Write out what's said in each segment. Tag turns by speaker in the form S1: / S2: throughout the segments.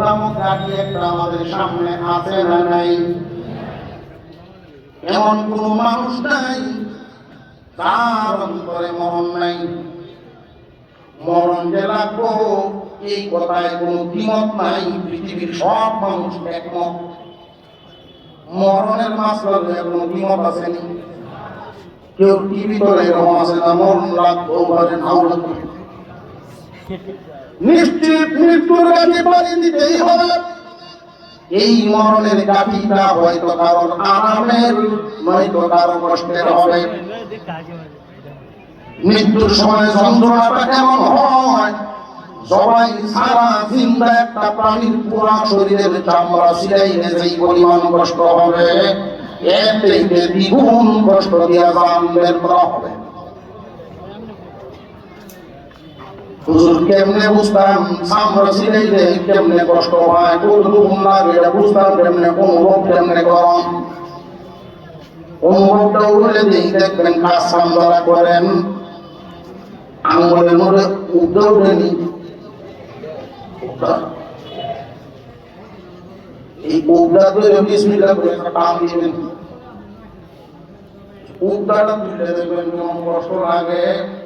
S1: নামক গাড়ি একটা আমাদের সামনে আছে না এমন কোন মানুষ নাই তার অন্তরে মরণ নাই। মরণ যে এই কথায় কোনো দ্বিমত নাই, পৃথিবীর সব মানুষ একমত। মরণের মাসলার কোনো দ্বিমত আসেনি। কেউ টিভি করে এরকম আছে না, মরণ লাগবো নাও লাগবে। নিশ্চিত মৃত্যুর কাছে পাড়ি দিতেই হবে। এই মরণের গাঠিটা হয়তো কারণ আরামের, নয়তো কারও কষ্টের হবে। মৃত্যুর সময় যন্ত্রণাটা কেমন হয়? সবাই সারা জিন্দা একটা প্রাণীর পুরা শরীরের চামড়া সিলাইলে যেই পরিমাণ কষ্ট হবে থেকে দ্বিগুণ কষ্ট দিয়া জান বের করা হবে। হুজুর কেমনে বুঝতাম? চামড়া সিলাইলে কেমনে কষ্ট হয় কতটুকু লাগে, এটা বুঝতাম কেমনে অনুভব কেমনে গরম। অনুভবটা উঠলে দিই দেখবেন কাজ কাম যারা করেন, আঙ্গুলের মধ্যে উঠতে উঠেনি এই উবলা ধরে বিসমিল্লাহ করে টান দিবেন উবলাটা তুলে দেখবেন কষ্ট লাগে।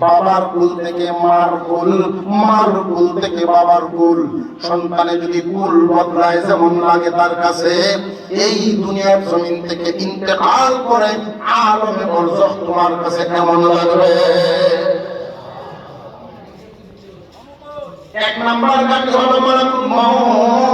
S1: বাবার কুল থেকে মার কুল মার কুল থেকে বাবার কুল সন্তানে যদি কুল বদলায় যেমন লাগে তার কাছে, এই দুনিয়ার জমিন থেকে ইন্তেকাল করে আলমে বরজখ তোমার কাছে কেমন লাগবে? এক নাম্বার গাড়ি হলো মালাকুল মউত